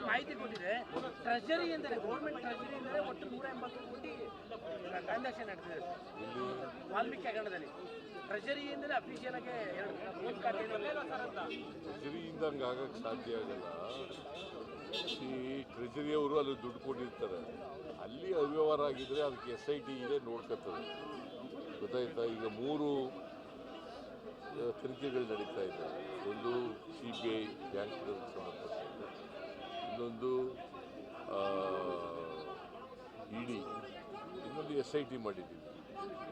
ಇನ್ನೊಂದು ಮಾಹಿತಿ ಕೊಟ್ಟಿದೆ. ಟ್ರೆಜರಿ ಎಂದರೆ ಗೌರ್ಮೆಂಟ್ ಟ್ರೆಜರಿ ಎಂದರೆ ಒಟ್ಟು ನೂರ ಎಂಬತ್ತು ಕೋಟಿ ಟ್ರಾನ್ಸಾಕ್ಷನ್ ನಡೆದಿದೆ ವಾಲ್ಮೀಕಿ ಹಗರಣದಲ್ಲಿ. ಟ್ರೆಜರಿ ಎಂದರೆ ಅಫಿಷಿಯಲ್ ಆಗಿ ಎರಡು ಮೂರು ಖಾತೆ ಟ್ರೆಜರಿಯಿಂದ ಹಂಗೆ ಆಗಕ್ಕೆ ಸಾಧ್ಯ ಆಗಲ್ಲ. ಈ ಟ್ರೆಜರಿಯವರು ಅಲ್ಲಿ ದುಡ್ಡು ಕೊಟ್ಟಿರ್ತಾರೆ. ಅಲ್ಲಿ ಅವ್ಯವಹಾರ ಆಗಿದ್ರೆ ಅದಕ್ಕೆ ಎಸ್ ಐ ಟಿ ಇದೆ ನೋಡ್ಕೊತದೆ. ಗೊತ್ತಾಯ್ತಾ? ಈಗ ಮೂರು ತನಿಖೆಗಳು ನಡೀತಾ ಇದೆ. ಒಂದು ಸಿ ಬಿ ಐ ಬ್ಯಾಂಕ್ಗಳಿಗೆ ಸಂಬಂಧಪಟ್ಟಂತೆ. ಇನ್ನೊಂದು ಇಡಿ. ಇನ್ನೊಂದು ಎಸ್ ಐ ಟಿ ಮಾಡಿದ್ದೀವಿ.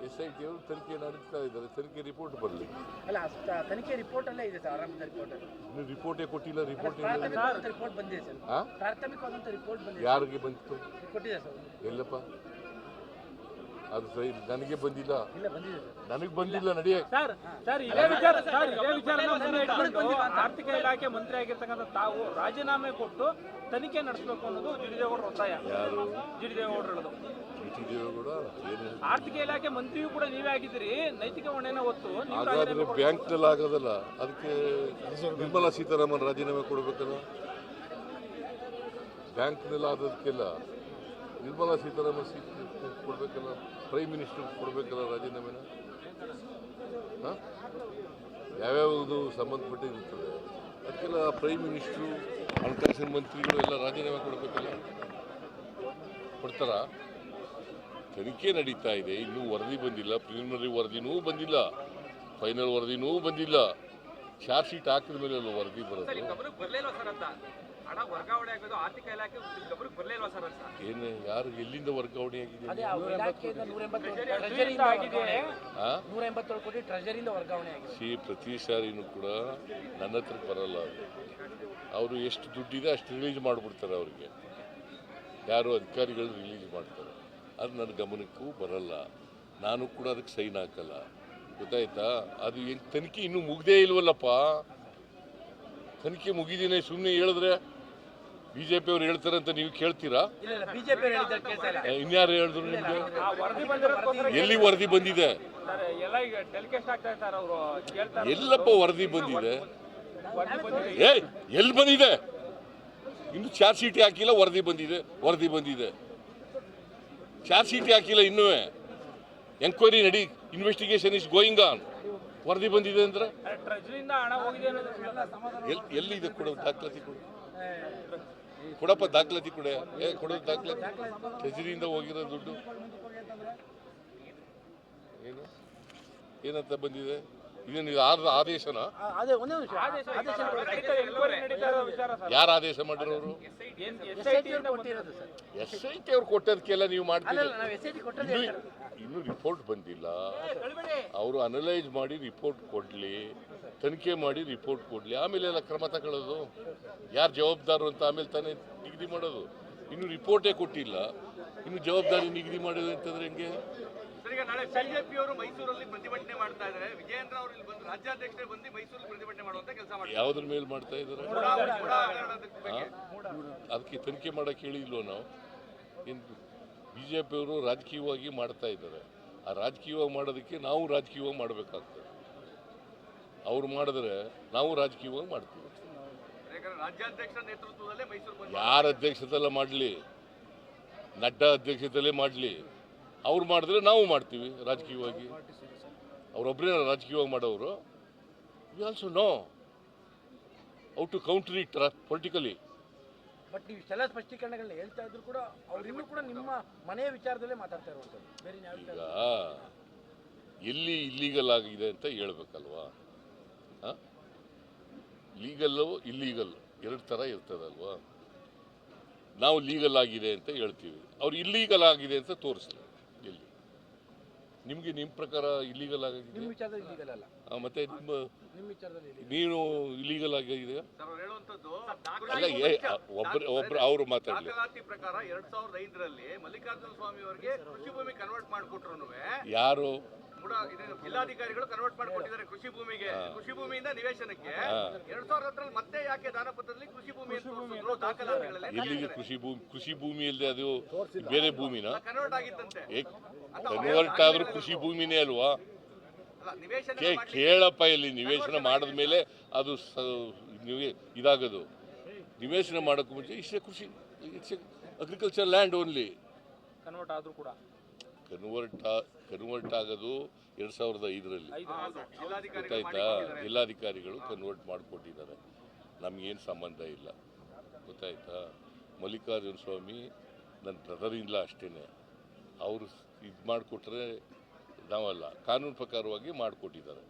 ಎಸ್ ಐ ಟಿ ಅವರು ತನಿಖೆ ನಡೆಸ್ತಾ ಇದ್ದಾರೆ ತನಿಖೆ ರಿಪೋರ್ಟ್ ಬರಲಿ. ಅಲ್ಲ ಅಷ್ಟ ತನಿಖೆ ರಿಪೋರ್ಟ್ ಅಲ್ಲೇ ಇದೆ ಸರ್ ರಿಪೋರ್ಟ್ ಇನ್ನು ರಿಪೋರ್ಟೇ ಕೊಟ್ಟಿಲ್ಲ ರಿಪೋರ್ಟ್ ರಿಪೋರ್ಟ್ ಬಂದಿದೆ ಸರ್? ಪ್ರಾಥಮಿಕವಾದಂಥ ರಿಪೋರ್ಟ್ ಬಂದಿದೆ ಯಾರಿಗೆ ಬಂತು? ಕೊಟ್ಟಿದೆ ಸರ್. ಎಲ್ಲಪ್ಪ? ಅದು ಸರಿ ನನಗೆ ಬಂದಿಲ್ಲ. ಇಲ್ಲ ಬಂದಿದೆ. ನನಗೆ ಬಂದಿಲ್ಲ ನಡೆಯ ಸರ್ ಸರ್ ಇದೇ ವಿಚಾರ ಸರ್ ಇದೇ ವಿಚಾರನ ಮುಂದೆ ಇಟ್ಕೊಂಡು ಆರ್ಥಿಕ ಇಲಾಖೆ ಮಂತ್ರಿ ಆಗಿರ್ತಕ್ಕಂಥ ತಾವು ರಾಜೀನಾಮೆ ಕೊಟ್ಟು ತನಿಖೆ ನಡೆಸಬೇಕು ಅನ್ನೋದು ಜಿಡಿದೇಗೌಡರ ಒತ್ತಾಯ. ಯಾರು? ಜಿಡಿದೇಗೌಡರು ಹೇಳೋದು. ಬಿ ಟಿ ದೇವೇಗೌಡ ಏನು? ಆರ್ಥಿಕ ಇಲಾಖೆ ಮಂತ್ರಿಯೂ ಕೂಡ ನೀವೇ ಆಗಿದ್ದೀರಿ ನೈತಿಕ ಹೊಣೆನ ಒತ್ತು ನೀವು ಹಾಗಾದ್ರೆ ಬ್ಯಾಂಕ್ನಲ್ಲಿ ಆಗೋದಲ್ಲ ಅದಕ್ಕೆ ನಿರ್ಮಲಾ ಸೀತಾರಾಮನ್ ರಾಜೀನಾಮೆ ಕೊಡಬೇಕಲ್ಲ? ಬ್ಯಾಂಕ್ನಲ್ಲಿ ಆದದಕ್ಕೆಲ್ಲ ನಿರ್ಮಲಾ ಸೀತಾರಾಮನ್ ಸೀಟ್ ಕೊಡಬೇಕಲ್ಲ? ಪ್ರೈಮ್ ಮಿನಿಸ್ಟರ್ ಕೊಡಬೇಕಲ್ಲ ರಾಜೀನಾಮೆನ ಯಾವ್ಯಾವುದು ಸಂಬಂಧಪಟ್ಟಿರುತ್ತದೆ? ಅದಕ್ಕೆಲ್ಲ ಪ್ರೈಮ್ ಮಿನಿಸ್ಟ್ರು ಹಣಕಾಸಿನ ಮಂತ್ರಿಗಳು ಎಲ್ಲ ರಾಜೀನಾಮೆ ಕೊಡಬೇಕಲ್ಲ? ಕೊಡ್ತಾರ? ತನಿಖೆ ನಡೀತಾ ಇದೆ. ಇನ್ನೂ ವರದಿ ಬಂದಿಲ್ಲ. ಪ್ರಿಲಿಮಿನರಿ ವರದಿನೂ ಬಂದಿಲ್ಲ. ಫೈನಲ್ ವರದಿನೂ ಬಂದಿಲ್ಲ. ಚಾರ್ಜ್ ಶೀಟ್ ಹಾಕಿದ ಮೇಲೆ ವರದಿ ಬರೋದು? ಹಣ ವರ್ಗಾವಣೆ ಆಗೋದು ಆರ್ಥಿಕ ಇಲಾಖೆ ಗಮನಕ್ಕೆ ಬರ್ಲಿಲ್ವಾ ಸರ್ ಅಂತ? ಏನು ಯಾರು ಎಲ್ಲಿಂದ ವರ್ಗಾವಣೆ ಆಗಿದೆ ನೂರ ಎಂಬತ್ತೇಳು ಕೋಟಿ ವರ್ಗಾವಣೆ ಆಗಿದೆ. ಸಿ ಪ್ರತಿ ಸಾರಿನೂ ಕೂಡ ನನ್ನ ಹತ್ರ ಬರಲ್ಲ ಅವರು ಎಷ್ಟು ದುಡ್ಡಿದೆ ಅಷ್ಟು ರಿಲೀಸ್ ಮಾಡಿಬಿಡ್ತಾರೆ ಅವರಿಗೆ. ಯಾರು ಅಧಿಕಾರಿಗಳು ರಿಲೀಸ್ ಮಾಡ್ತಾರೆ. ಅದು ನನ್ನ ಗಮನಕ್ಕೂ ಬರಲ್ಲ. ನಾನು ಕೂಡ ಅದಕ್ಕೆ ಸೈನ್ ಹಾಕಲ್ಲ. ಗೊತ್ತಾಯ್ತಾ? ಅದು ಏನು ತನಿಖೆ ಇನ್ನೂ ಮುಗ್ದೇ ಇಲ್ವಲ್ಲಪ್ಪ? ತನಿಖೆ ಮುಗಿದಿನೇ ಸುಮ್ಮನೆ ಹೇಳಿದ್ರೆ ಬಿ ಅವರು ಹೇಳ್ತಾರೆ ಅಂತ ನೀವು ಕೇಳ್ತೀರಾ? ಬಿಜೆಪಿ ಇನ್ಯಾರು ಹೇಳಿದ್ರು ನಿಮಗೆ? ಎಲ್ಲಿ ವರದಿ ಬಂದಿದೆ? ಎಲ್ಲಪ್ಪ ವರದಿ ಬಂದಿದೆ? ಏ ಎಲ್ಲಿ ಬಂದಿದೆ? ಇನ್ನು ಚಾರ್ ಸೀಟಿ ಹಾಕಿಲ್ಲ ವರದಿ ಬಂದಿದೆ ವರದಿ ಬಂದಿದೆ. ಚಾರ್ ಸೀಟಿ ಹಾಕಿಲ್ಲ ಇನ್ನೂ. ಎಂಕ್ವೈರಿ ನಡಿ ಇನ್ವೆಸ್ಟಿಗೇಷನ್ ಇಸ್ ಗೋಯಿಂಗ್ ಆನ್ ವರದಿ ಬಂದಿದೆ ಅಂದ್ರೆ? ಎಲ್ಲಿದೆ ಕೊಡೋ ದಾಖಲಾತಿ ಕೊಡು ಕೊಡಪ್ಪ ದಾಖಲಾತಿ ಕೊಡೆ. ಏ ಕೊಡೋ ದಾಖಲಾತಿ. ಟ್ರೆಜರಿಯಿಂದ ಹೋಗಿರೋ ದುಡ್ಡು. ಏನು? ಏನಂತ ಬಂದಿದೆ? ಇದೇನು ಇದು ಆದ ಆದೇಶನ? ಯಾರು ಆದೇಶ ಮಾಡಿರೋರು? ಅವರು ಎಸ್ ಐ ಟಿ ಅವ್ರು ಕೊಟ್ಟದಕ್ಕೆಲ್ಲ ನೀವು ಮಾಡ್ತೀರಿ ಇನ್ನೂ ರಿಪೋರ್ಟ್ ಬಂದಿಲ್ಲ. ಅವರು ಅನಲೈಸ್ ಮಾಡಿ ರಿಪೋರ್ಟ್ ಕೊಡಲಿ. ತನಿಖೆ ಮಾಡಿ ರಿಪೋರ್ಟ್ ಕೊಡಲಿ. ಆಮೇಲೆ ಎಲ್ಲ ಕ್ರಮ ತಗೊಳ್ಳೋದು. ಯಾರು ಜವಾಬ್ದಾರು ಅಂತ ಆಮೇಲೆ ತಾನೇ ನಿಗದಿ ಮಾಡೋದು. ಇನ್ನು ರಿಪೋರ್ಟೇ ಕೊಟ್ಟಿಲ್ಲ. ಇನ್ನು ಜವಾಬ್ದಾರಿ ನಿಗದಿ ಮಾಡೋದು ಅಂತಂದ್ರೆ ಹೆಂಗೆ? ಯಾವ್ದ್ರ ಮೇಲೆ ಮಾಡ್ತಾ ಇದ್ದಾರೆ? ಅದಕ್ಕೆ ತನಿಖೆ ಮಾಡಕ್ಕೆ ಹೇಳಿಲ್ವೋ ನಾವು? ಏನು ಬಿ ಜೆ ಪಿಯವರು ರಾಜಕೀಯವಾಗಿ ಮಾಡ್ತಾ ಇದ್ದಾರೆ. ಆ ರಾಜಕೀಯವಾಗಿ ಮಾಡೋದಕ್ಕೆ ನಾವು ರಾಜಕೀಯವಾಗಿ ಮಾಡಬೇಕಾಗ್ತದೆ. ಅವ್ರು ಮಾಡಿದ್ರೆ ನಾವು ರಾಜಕೀಯವಾಗಿ ಮಾಡ್ತೀವಿ. ಯಾರ ಅಧ್ಯಕ್ಷತೆಲ್ಲ ಮಾಡಲಿ ನಡ್ಡಾ ಅಧ್ಯಕ್ಷತೆಯಲ್ಲೇ ಮಾಡಲಿ ಅವ್ರು ಮಾಡಿದ್ರೆ ನಾವು ಮಾಡ್ತೀವಿ ರಾಜಕೀಯವಾಗಿ. ಅವರೊಬ್ಬರೇ ರಾಜಕೀಯವಾಗಿ ಮಾಡೋರು. We also know how to counter it politically but ನೀವು ಇಷ್ಟೆಲ್ಲ ಸ್ಪಷ್ಟೀಕರಣಗಳನ್ನ ಹೇಳ್ತಾ ಇದ್ರು ಕೂಡ ಅವ್ರು ಇನ್ನೂ ಕೂಡ ನಿಮ್ಮ ಮನೆಯ ವಿಚಾರದಲ್ಲೇ ಮಾತಾಡ್ತಾ ಇರುವಂಥದ್ದು. ಬೇರೆ ಎಲ್ಲಿ ಇಲ್ಲೀಗಲ್ ಆಗಿದೆ ಅಂತ ಹೇಳ್ಬೇಕಲ್ವಾ? ಲೀಗಲ್ಲು ಇಲ್ಲೀಗಲ್ ಎರಡು ಥರ ಇರ್ತದಲ್ವಾ? ನಾವು ಲೀಗಲ್ ಆಗಿದೆ ಅಂತ ಹೇಳ್ತೀವಿ. ಅವ್ರು ಇಲ್ಲೀಗಲ್ ಆಗಿದೆ ಅಂತ ತೋರಿಸ್ಲಿ. ಇಲ್ಲಿ ನಿಮಗೆ ನಿಮ್ಮ ಪ್ರಕಾರ ಇಲ್ಲೀಗಲ್ ಆಗಿದೆ? ಮತ್ತೆ ನಿಮ್ಮ ನೀನು ಇಲ್ಲೀಗಲ್ ಆಗಿದೆ ಸರ್ ಅವ್ರು ಹೇಳುವಂತದ್ದು ಅಲ್ಲ ಏ ಒಬ್ಬರು ಒಬ್ರು ಅವರು ಮಾತಾಡಲಿ. ದಾಖಲಾತಿ ಪ್ರಕಾರ ಎರಡ್ ಸಾವಿರದ ಐದರಲ್ಲಿ ಮಲ್ಲಿಕಾರ್ಜುನ ಸ್ವಾಮಿ ಅವರಿಗೆ ಕೃಷಿ ಭೂಮಿ ಕನ್ವರ್ಟ್ ಮಾಡಿಕೊಟ್ರು ಯಾರು? ಜಿಲ್ಲಾಧಿಕಾರಿಗಳು ಕನ್ವರ್ಟ್ ಮಾಡಿಕೊಟ್ಟಿದ್ದಾರೆ ಕೃಷಿ ಭೂಮಿಗೆ. ಕೃಷಿ ಭೂಮಿಯಿಂದ ನಿವೇಶನಕ್ಕೆ. ಎರಡ್ ಸಾವಿರದ ಹತ್ತರಲ್ಲಿ ಮತ್ತೆ ಯಾಕೆ ದಾನಪತ್ರದಲ್ಲಿ ಕೃಷಿ ಭೂಮಿ ಅಂತ ತೋರಿಸಿದ್ರು ದಾಖಲಾತಿಗಳಲ್ಲಿ? ಎಲ್ಲಿಗೆ ಕೃಷಿ ಭೂಮಿ ಕೃಷಿ ಭೂಮಿ ಇಲ್ಲದೆ ಅದು ಬೇರೆ ಭೂಮಿನ? ಕನ್ವರ್ಟ್ ಆಗಿತ್ತಂತೆ. ಕನ್ವರ್ಟ್ ಆದ್ರೂ ಕೃಷಿ ಭೂಮಿನೇ ಅಲ್ವಾ? ಕೇ ಕೇಳಪ್ಪ ಇಲ್ಲಿ ನಿವೇಶನ ಮಾಡಿದ ಮೇಲೆ ಅದು ಇದಾಗದು ನಿವೆ- ಇದಾಗೋದು. ನಿವೇಶನ ಮಾಡೋಕ್ಕೂ ಮುಂಚೆ ಇಷ್ಟೇ ಕೃಷಿ it's agriculture land only convert ಆದ್ರೂ ಕೂಡ. ಕನ್ವರ್ಟ್ ಕನ್ವರ್ಟ್ ಆಗೋದು ಎರಡು ಸಾವಿರದ ಐದರಲ್ಲಿ. ಗೊತ್ತಾಯ್ತಾ. ಜಿಲ್ಲಾಧಿಕಾರಿಗಳು ಕನ್ವರ್ಟ್ ಮಾಡಿಕೊಟ್ಟಿದ್ದಾರೆ. ನಮಗೇನು ಸಂಬಂಧ ಇಲ್ಲ. ಗೊತ್ತಾಯ್ತಾ? ಮಲ್ಲಿಕಾರ್ಜುನ ಸ್ವಾಮಿ ನನ್ನ ಬ್ರದರ್ ಇಲ್ಲ ಅಷ್ಟೇ ಅವರು ಇದು ಮಾಡಿಕೊಟ್ರೆ ನಾವಲ್ಲ ಕಾನೂನು ಪ್ರಕಾರವಾಗಿ ಮಾಡಿಕೊಟ್ಟಿದ್ದಾರೆ.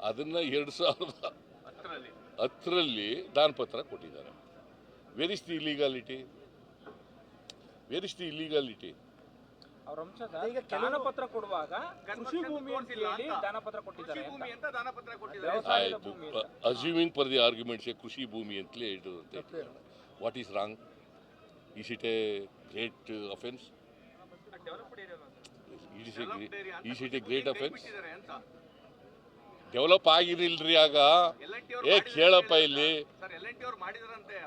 ಅದನ್ನು ಎರಡು ಸಾವಿರದ ಹತ್ತರಲ್ಲಿ. ದಾನಪತ್ರ ಕೊಟ್ಟಿದ್ದಾರೆ. Where is the is the illegality where is the illegality ಅವ್ರ ಅಂಶದ ಈಗ ಕೆಲವು- ಕೊಡುವಾಗ ಕೃಷಿ ಭೂಮಿ ಅಂತ ತೋರ್ಸಿಲ್ಲ ಹೇಳಿ ಅಂತ. ಕೊಟ್ಟಿದ್ದಾರೆ ಅಂತ ಭೂಮಿ ಅಂತ ದಾನ ಪತ್ರ ಕೊಟ್ಟಿದ್ದಾರೆ. ವ್ಯವಸಾಯದ ಆಯಿತು. ಭೂಮಿ ಅಂತ. ಅಸ್ಯೂಮಿಂಗ್ ಫಾರ್ ದಿ ಆರ್ಗ್ಯುಮೆಂಟ್ಸ್ ಕೃಷಿ ಭೂಮಿ ಅಂತಲೇ ಹೇಳಿರುವಂತೆ what is wrong is it a great offence is is it a great offence. Develop ಆಗಿರಲಿಲ್ರಿ ಆಗ. ಏ ಕೇಳಪ್ಪ ಇಲ್ಲಿ. ಸರ್ ಎಲ್ ಎನ್ ಟಿ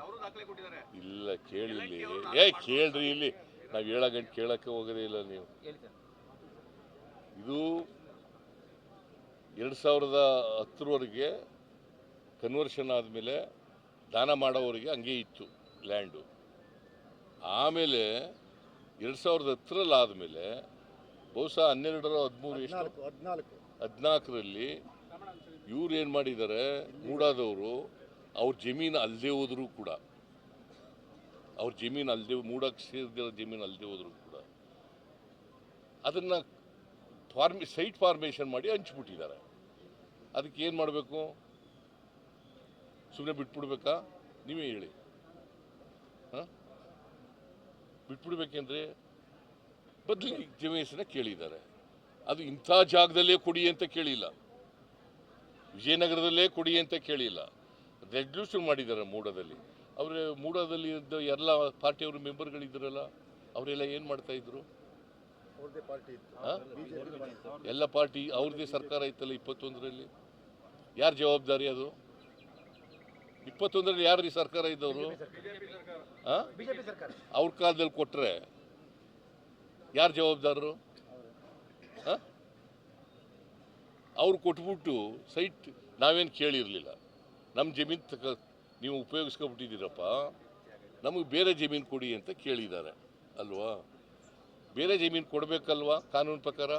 ಅವರು ದಾಖಲೆ ಕೊಟ್ಟಿದ್ದಾರೆ. ಇಲ್ಲ ಕೇಳಿ ಇಲ್ಲಿ. ಏ ಕೇಳ್ರಿ ಇಲ್ಲಿ. ನಾವು ಹೇಳೋ ಗಂಟೆ ಕೇಳಕ್ಕೆ ಹೋಗೋದೇ ಇಲ್ಲ ನೀವು. ಇದು ಎರಡು ಸಾವಿರದ ಹತ್ತರವರೆಗೆ ಕನ್ವರ್ಷನ್ ಆದಮೇಲೆ ದಾನ ಮಾಡೋವರಿಗೆ ಹಂಗೆ ಇತ್ತು ಲ್ಯಾಂಡು ಆಮೇಲೆ ಎರಡು ಸಾವಿರದ ಹತ್ತರಲ್ಲಿ ಆದಮೇಲೆ ಬಹುಶಃ ಹನ್ನೆರಡರ ಹದಿಮೂರು ಎಷ್ಟು? ಹದಿನಾಲ್ಕು ಹದಿನಾಲ್ಕರಲ್ಲಿ ಇವ್ರು ಏನು ಮಾಡಿದ್ದಾರೆ? ಮೂಡಾದವರು ಅವ್ರ ಜಮೀನು ಅಲ್ಲದೆ ಹೋದರೂ ಕೂಡ ಅವ್ರ ಜಮೀನು ಅಲ್ಲದೆ ಮೂಡಕ್ಕೆ ಸೇರಿದಿರೋ ಜಮೀನು ಅಲ್ಲದೆ ಹೋದರೂ ಕೂಡ ಅದನ್ನು ಫಾರ್ಮಿ ಸೈಟ್ ಫಾರ್ಮೇಷನ್ ಮಾಡಿ ಹಂಚ್ಬಿಟ್ಟಿದ್ದಾರೆ. ಅದಕ್ಕೆ ಏನು ಮಾಡಬೇಕು? ಸುಮ್ಮನೆ ಬಿಟ್ಬಿಡ್ಬೇಕಾ? ನೀವೇ ಹೇಳಿ. ಹಾಂ? ಬಿಟ್ಬಿಡ್ಬೇಕೆಂದ್ರೆ? ಬದಲಿಗೆ ಜಮೇಸನ್ನ ಕೇಳಿದ್ದಾರೆ. ಅದು ಇಂಥ ಜಾಗದಲ್ಲೇ ಕೊಡಿ ಅಂತ ಕೇಳಿಲ್ಲ. ವಿಜಯನಗರದಲ್ಲೇ ಕೊಡಿ ಅಂತ ಕೇಳಿಲ್ಲ. ರೆಡ್ಯೂಷನ್ ಮಾಡಿದ್ದಾರೆ ಮೂಡದಲ್ಲಿ. ಅವರ ಮೂಡದಲ್ಲಿ ಇದ್ದ ಎಲ್ಲ ಪಾರ್ಟಿಯವರು ಮೆಂಬರ್ಗಳಿದ್ರಲ್ಲ ಅವರೆಲ್ಲ ಏನು ಮಾಡ್ತಾ ಇದ್ರು? ಎಲ್ಲ ಪಾರ್ಟಿ ಅವ್ರದ್ದೇ ಸರ್ಕಾರ ಇತ್ತಲ್ಲ ಇಪ್ಪತ್ತೊಂದರಲ್ಲಿ? ಯಾರು ಜವಾಬ್ದಾರಿ ಅದು? ಇಪ್ಪತ್ತೊಂದರಲ್ಲಿ ಯಾರು ಸರ್ಕಾರ ಇದ್ದವರು? ಅವ್ರ ಕಾಲದಲ್ಲಿ ಕೊಟ್ಟರೆ ಯಾರು ಜವಾಬ್ದಾರರು? ಅವ್ರು ಕೊಟ್ಬಿಟ್ಟು ಸೈಟ್ ನಾವೇನು ಕೇಳಿರಲಿಲ್ಲ. ನಮ್ಮ ಜಮೀನು ತಕ ನೀವು ಉಪಯೋಗಿಸ್ಕೊಬಿಟ್ಟಿದ್ದೀರಪ್ಪ. ನಮಗೆ ಬೇರೆ ಜಮೀನು ಕೊಡಿ ಅಂತ ಕೇಳಿದ್ದಾರೆ. ಅಲ್ವಾ? ಬೇರೆ ಜಮೀನು ಕೊಡಬೇಕಲ್ವಾ ಕಾನೂನು ಪ್ರಕಾರ?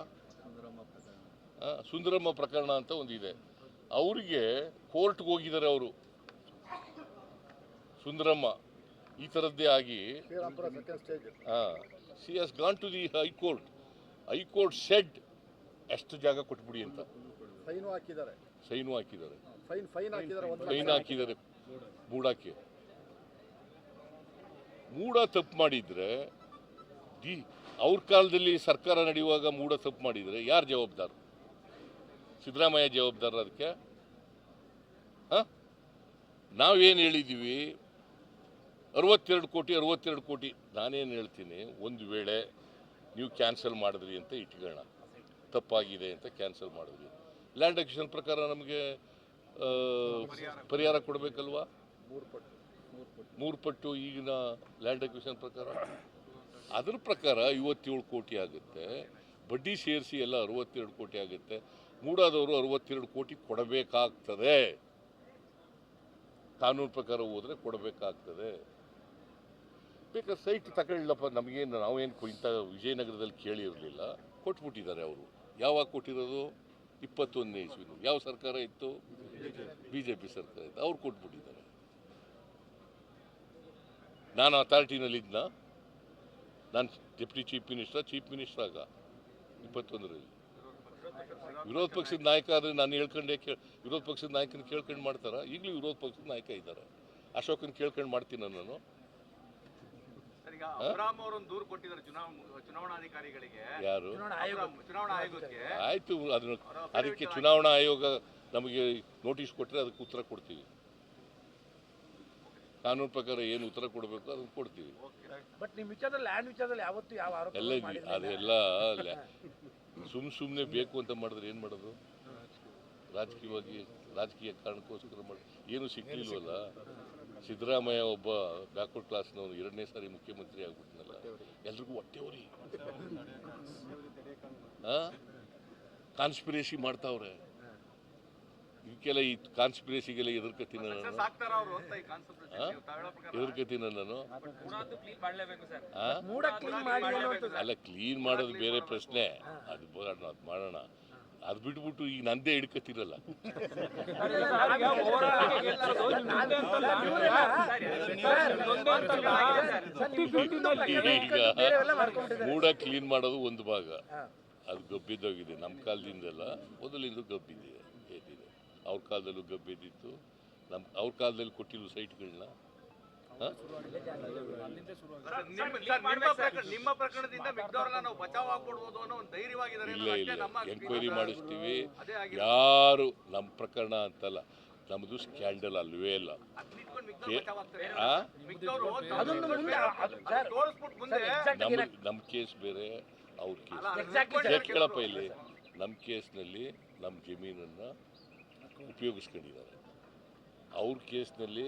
ಸುಂದರಮ್ಮ ಪ್ರಕರಣ ಅಂತ ಒಂದಿದೆ. ಅವರಿಗೆ ಕೋರ್ಟ್ಗೆ ಹೋಗಿದ್ದಾರೆ ಅವರು. ಸುಂದರಮ್ಮ ಈ ಥರದ್ದೇ ಆಗಿ ಹಾಂ. C S gone to the high court high court said ಎಷ್ಟು ಜಾಗ ಕೊಟ್ಬಿಡಿ ಅಂತ. ಫೈನು ಹಾಕಿದ್ದಾರೆ. ಸೈನು ಹಾಕಿದ್ದಾರೆ. ಫೈನ್ ಫೈನ್ ಹಾಕಿದ್ದಾರೆ ಒಂದು ಫೈನ್ ಹಾಕಿದ್ದಾರೆ. ಮೂಡಕ್ಕೆ. ಮೂಡ ತಪ್ಪು ಮಾಡಿದ್ರೆ ಡಿ ಅವ್ರ ಕಾಲದಲ್ಲಿ ಸರ್ಕಾರ ನಡೆಯುವಾಗ ಮೂಡ ತಪ್ಪು ಮಾಡಿದ್ರೆ ಯಾರು ಜವಾಬ್ದಾರ? ಸಿದ್ದರಾಮಯ್ಯ ಜವಾಬ್ದಾರ ಅದಕ್ಕೆ? ಹಾಂ? ನಾವೇನು ಹೇಳಿದ್ದೀವಿ ಅರವತ್ತೆರಡು ಕೋಟಿ ಅರವತ್ತೆರಡು ಕೋಟಿ. ನಾನೇನು ಹೇಳ್ತೀನಿ, ಒಂದು ವೇಳೆ ನೀವು ಕ್ಯಾನ್ಸಲ್ ಮಾಡಿದ್ರಿ ಅಂತ ಇಟ್ಕೊಳ್ಳೋಣ. ತಪ್ಪಾಗಿದೆ ಅಂತ ಕ್ಯಾನ್ಸಲ್ ಮಾಡಿದ್ರಿ. ಲ್ಯಾಂಡ್ ಅಕ್ವಿಷನ್ ಪ್ರಕಾರ ನಮಗೆ ಪರಿಹಾರ ಕೊಡಬೇಕಲ್ವಾ? ಮೂರು ಪಟ್ಟು ಈಗಿನ ಲ್ಯಾಂಡ್ ಅಕ್ವಿಷನ್ ಪ್ರಕಾರ. ಅದ್ರ ಪ್ರಕಾರ ಐವತ್ತೇಳು ಕೋಟಿ ಆಗುತ್ತೆ. ಬಡ್ಡಿ ಸೇರಿಸಿ ಎಲ್ಲ ಅರವತ್ತೆರಡು ಕೋಟಿ ಆಗುತ್ತೆ. ಮೂಡಾದವರು ಅರವತ್ತೆರಡು ಕೋಟಿ ಕೊಡಬೇಕಾಗ್ತದೆ. ಕಾನೂನು ಪ್ರಕಾರ ಹೋದರೆ ಕೊಡಬೇಕಾಗ್ತದೆ. ಬೇಕಾದ್ರೆ ಸೈಟ್ ತಗೊಳ್ಳಪ್ಪ ನಮಗೇನು, ನಾವೇನು ಇಂಥ ವಿಜಯನಗರದಲ್ಲಿ ಕೇಳಿರಲಿಲ್ಲ. ಕೊಟ್ಬಿಟ್ಟಿದ್ದಾರೆ ಅವರು. ಯಾವಾಗ ಕೊಟ್ಟಿರೋದು? ಇಪ್ಪತ್ತೊಂದನೇ ಇಸ್ವಿನ ಯಾವ ಸರ್ಕಾರ ಇತ್ತು? ಬಿ ಜೆ ಪಿ ಸರ್ಕಾರ ಇತ್ತು. ಅವ್ರು ಕೊಟ್ಬಿಟ್ಟಿದ್ದಾರೆ. ನಾನು ಅಥಾರಿಟಿನಲ್ಲಿದ್ನ? ನಾನು deputy chief minister chief minister ಆಗ, ಇಪ್ಪತ್ತೊಂದರಲ್ಲಿ. ವಿರೋಧ ಪಕ್ಷದ ನಾಯಕ ಆದರೆ ನಾನು ಹೇಳ್ಕೊಂಡೆ ಕೇ ವಿರೋಧ ಪಕ್ಷದ ನಾಯಕನ ಕೇಳ್ಕೊಂಡು ಮಾಡ್ತಾರ? ಈಗಲೂ ವಿರೋಧ ಪಕ್ಷದ ನಾಯಕ ಇದ್ದಾರೆ. ಅಶೋಕನ ಕೇಳ್ಕೊಂಡು ಮಾಡ್ತೀನಿ ನಾನು? ಈಗ ಅಬ್ರಾಮ್ ಅವರೊಂದು ದೂರು ಕೊಟ್ಟಿದ್ದಾರೆ ಚುನಾವಣಾಧಿಕಾರಿಗಳಿಗೆ. ಯಾರು? ಚುನಾವಣಾ ಆಯೋಗ ಚುನಾವಣಾ ಆಯೋಗಕ್ಕೆ. ಆಯಿತು ಅದನ್ನು ಅದಕ್ಕೆ ಚುನಾವಣಾ ಆಯೋಗ ನಮಗೆ ನೋಟಿಸ್ ಕೊಟ್ಟರೆ ಅದಕ್ಕೆ ಉತ್ತರ ಕೊಡ್ತೀವಿ. ಕಾನೂನು ಪ್ರಕಾರ ಏನು ಉತ್ತರ ಕೊಡಬೇಕು ಅದನ್ನು ಕೊಡ್ತೀವಿ. ಬಟ್ ನಿಮ್ಮ ವಿಚಾರದಲ್ಲಿ ಲ್ಯಾಂಡ್ ವಿಚಾರದಲ್ಲಿ ಯಾವತ್ತು ಯಾವ ಆರೋಪ ಎಲ್ಲ ಅದೆಲ್ಲ ಸುಮ್ ಸುಮ್ಮನೆ ಬೇಕು ಅಂತ ಮಾಡಿದ್ರೆ ಏನು ಮಾಡೋದು? ರಾಜಕೀಯವಾಗಿ ರಾಜಕೀಯ ಕಾರಣಕ್ಕೋಸ್ಕರ ಮಾಡಿ ಏನು ಸಿಕ್ಲಿಲ್ವಲ್ಲ ಸಿದ್ದರಾಮಯ್ಯ ಒಬ್ಬ ಬ್ಯಾಕ್ವರ್ಡ್ ಕ್ಲಾಸ್ನವನು ಎರಡನೇ ಸಾರಿ ಮುಖ್ಯಮಂತ್ರಿ ಆಗ್ಬಿಟ್ನಲ್ಲ ಎಲ್ರಿಗೂ ಹೊಟ್ಟೆವ್ರಿ ಕಾನ್ಸ್ಪಿರೇಸಿ ಮಾಡ್ತಾವ್ರೆ. ಇದಕ್ಕೆಲ್ಲ ಈ ಕಾನ್ಸ್ಪಿರೇಸಿಗೆಲ್ಲ ಎದುರ್ಕತೀನಿ ನಾನು. ಎದುರ್ಕತೀನಿ ನಾನು. ಅಲ್ಲ ಕ್ಲೀನ್ ಮಾಡೋದು ಬೇರೆ ಪ್ರಶ್ನೆ. ಅದು ಅದು ಮಾಡೋಣ. ಅದು ಬಿಟ್ಬಿಟ್ಟು ಈಗ ನಂದೇ ಹಿಡ್ಕೋತಿರಲ್ಲ. ಈಗ ಮೂಡ ಕ್ಲೀನ್ ಮಾಡೋದು ಒಂದು ಭಾಗ. ಅದು ಗಬ್ಬಿದ್ದೋಗಿದೆ. ನಮ್ಮ ಕಾಲದಿಂದಲ್ಲ ಮೊದಲಿಂದ ಗಬ್ಬಿದೆ ಅವ್ರ ಕಾಲದಲ್ಲೂ ಗಬ್ಬಿದ್ದಿತ್ತು. ನಮ್ಮ ಅವ್ರ ಕಾಲದಲ್ಲಿ ಕೊಟ್ಟಿರೋ ಸೈಟ್ಗಳನ್ನ ನಿಮ್ಮ ಸರ್, ನಿಮ್ಮ ಪ್ರಕರಣ ನಿಮ್ಮ ಪ್ರಕರಣದಿಂದ ಮಿಗ್ದವ್ರನ್ನ ನಾವು ಬಚಾವ್ ಆಗ್ಬಿಡ್ಬೋದು ಅನ್ನೋ ಒಂದು ಧೈರ್ಯವಾಗಿದ್ದಾರೆ ಇಲ್ಲ ಇಲ್ಲ ಎಂಕ್ವೈರಿ ಮಾಡಿಸ್ತೀವಿ ಯಾರು ನಮ್ಮ ಪ್ರಕರಣ ಅಂತಲ್ಲ ನಮ್ಮದು ಸ್ಕ್ಯಾಂಡಲ್ ಅಲ್ವೇ ಇಲ್ಲ ನಮ್ಮ ನಮ್ಮ ಕೇಸ್ ಬೇರೆ ಅವ್ರ ಕೇಸ್. ಕೇಳಪ್ಪ ಇಲ್ಲಿ. ನಮ್ಮ ಕೇಸ್ನಲ್ಲಿ ನಮ್ಮ ಜಮೀನನ್ನು ಉಪಯೋಗಿಸ್ಕೊಂಡಿದ್ದಾರೆ. ಅವ್ರ ಕೇಸ್ನಲ್ಲಿ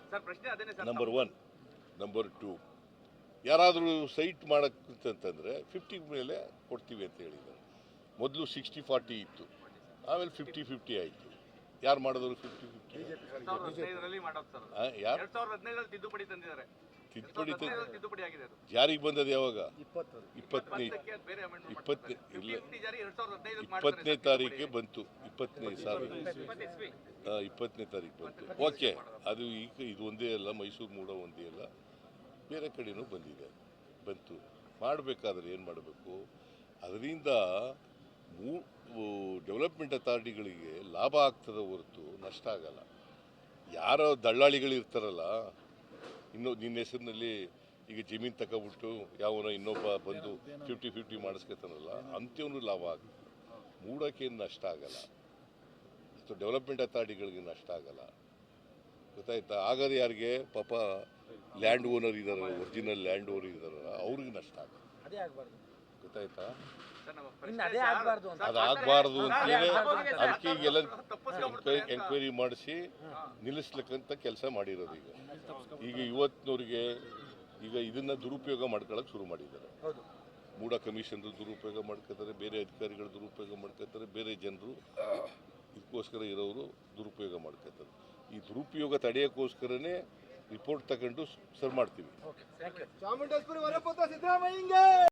ನಂಬರ್ ಒನ್ ನಂಬರ್ ಟೂ ಯಾರಾದರೂ ಸೈಟ್ ಮಾಡೋಕ್ಕಂತಂದರೆ ಫಿಫ್ಟಿ ಮೇಲೆ ಕೊಡ್ತೀವಿ ಅಂತ ಹೇಳಿದ್ದಾರೆ. ಮೊದಲು ಸಿಕ್ಸ್ಟಿ ಫಾರ್ಟಿ ಇತ್ತು. ಆಮೇಲೆ ಫಿಫ್ಟಿ ಫಿಫ್ಟಿ ಆಯಿತು. ಯಾರು ಮಾಡಿದ್ರು ಫಿಫ್ಟಿ ಫಿಫ್ಟಿ ಯಾರು? ತಿದ್ದುಪಡಿ ತಂದಿದ್ದಾರೆ. ತಿದ್ದುಪಡಿ ಜಾರಿಗೆ ಬಂದದ್ದು ಯಾವಾಗ? ಇಪ್ಪತ್ತು. ಇಪ್ಪತ್ತನೇ ಇಪ್ಪತ್ತನೇ ಮಾಡ್ತಾರೆ. ಇಲ್ಲ. 50 ಜಾರಿ ಎರಡ್ ಸಾವಿರದ ಹದಿನೈದಕ್ಕೆ ಇಪ್ಪತ್ತನೇ ತಾರೀಕಿಗೆ ಬಂತು. ಇಪ್ಪತ್ತನೇ ಸಾವಿರ ಇಪ್ಪತ್ತನೇ ತಾರೀಕು ಬಂತು. ಓಕೆ. ಅದು ಈಗ ಇದು ಒಂದೇ ಅಲ್ಲ ಮೈಸೂರು ಮೂಡ ಒಂದೇ ಅಲ್ಲ. ಬೇರೆ ಕಡೆಯೂ ಬಂದಿದೆ. ಬಂತು. ಮಾಡಬೇಕಾದ್ರೆ ಏನು ಮಾಡಬೇಕು? ಅದರಿಂದ ಮೂ ಡೆವಲಪ್ಮೆಂಟ್ ಅಥಾರಿಟಿಗಳಿಗೆ ಲಾಭ ಆಗ್ತದೆ ಹೊರತು ನಷ್ಟ ಆಗಲ್ಲ. ಯಾರೋ ದಳ್ಳಾಳಿಗಳು ಇರ್ತಾರಲ್ಲ ಇನ್ನು ನಿನ್ನ ಹೆಸರಿನಲ್ಲಿ ಈಗ ಜಮೀನು ತಗೊಬಿಟ್ಟು ಯಾವನ ಇನ್ನೊಬ್ಬ ಬಂದು ಫಿಫ್ಟಿ ಫಿಫ್ಟಿ ಮಾಡಿಸ್ಕೊತಾನಲ್ಲ ಅಂತ್ಯವನು ಲಾಭ ಆಗುತ್ತೆ. ಮೂಡೋಕ್ಕೇನು ನಷ್ಟ ಆಗಲ್ಲ. ಅಥವಾ ಡೆವಲಪ್ಮೆಂಟ್ ಅಥಾರಿಟಿಗಳಿಗೆ ನಷ್ಟ ಆಗಲ್ಲ. ಗೊತ್ತಾಯ್ತಾ? ಆಗದೆ ಯಾರಿಗೆ? ಪಾಪ ಲ್ಯಾಂಡ್ ಓನರ್ ಇದ್ದಾರಲ್ಲ ಒರಿಜಿನಲ್ ಲ್ಯಾಂಡ್ ಓನರ್ ಇದ್ದಾರಲ್ಲ ಅವ್ರಿಗೆ ನಷ್ಟ ಆಗ್ಬಾರ್ದು. ಗೊತ್ತಾಯ್ತಾ? ಅದೇ ಆಗ್ಬಾರ್ದು ಅಂತ. ಅದು ಆಗಬಾರ್ದು ಅಂತೇಳಿ ಅದಕ್ಕೆ ಈಗೆಲ್ಲ ಎನ್ಕ್ವೈರಿ ಅಂತ. ಎಂಕ್ವೈರಿ ಮಾಡಿಸಿ ನಿಲ್ಲಿಸ್ಲಿಕ್ಕಂತ ಕೆಲಸ ಮಾಡಿರೋದು ಈಗ. ಈಗ ಇವತ್ತಿನವ್ರಿಗೆ ಈಗ ಇದನ್ನ ದುರುಪಯೋಗ ಮಾಡ್ಕೊಳಕ್ಕೆ ಶುರು ಮಾಡಿದ್ದಾರೆ. ಹೌದು. ಮೂಡ ಕಮಿಷನ್ ದುರುಪಯೋಗ ಮಾಡ್ಕೋತಾರೆ ಬೇರೆ ಅಧಿಕಾರಿಗಳು ದುರುಪಯೋಗ ಮಾಡ್ಕೋತಾರೆ ಬೇರೆ ಜನರು ಇದಕ್ಕೋಸ್ಕರ ಇರೋರು ದುರುಪಯೋಗ ಮಾಡ್ಕೋತಾರೆ. ಈ ದುರುಪಯೋಗ ತಡೆಯೋಕ್ಕೋಸ್ಕರನೇ ರಿಪೋರ್ಟ್ ತಗೊಂಡು ಸರ್ ಮಾಡ್ತೀವಿ.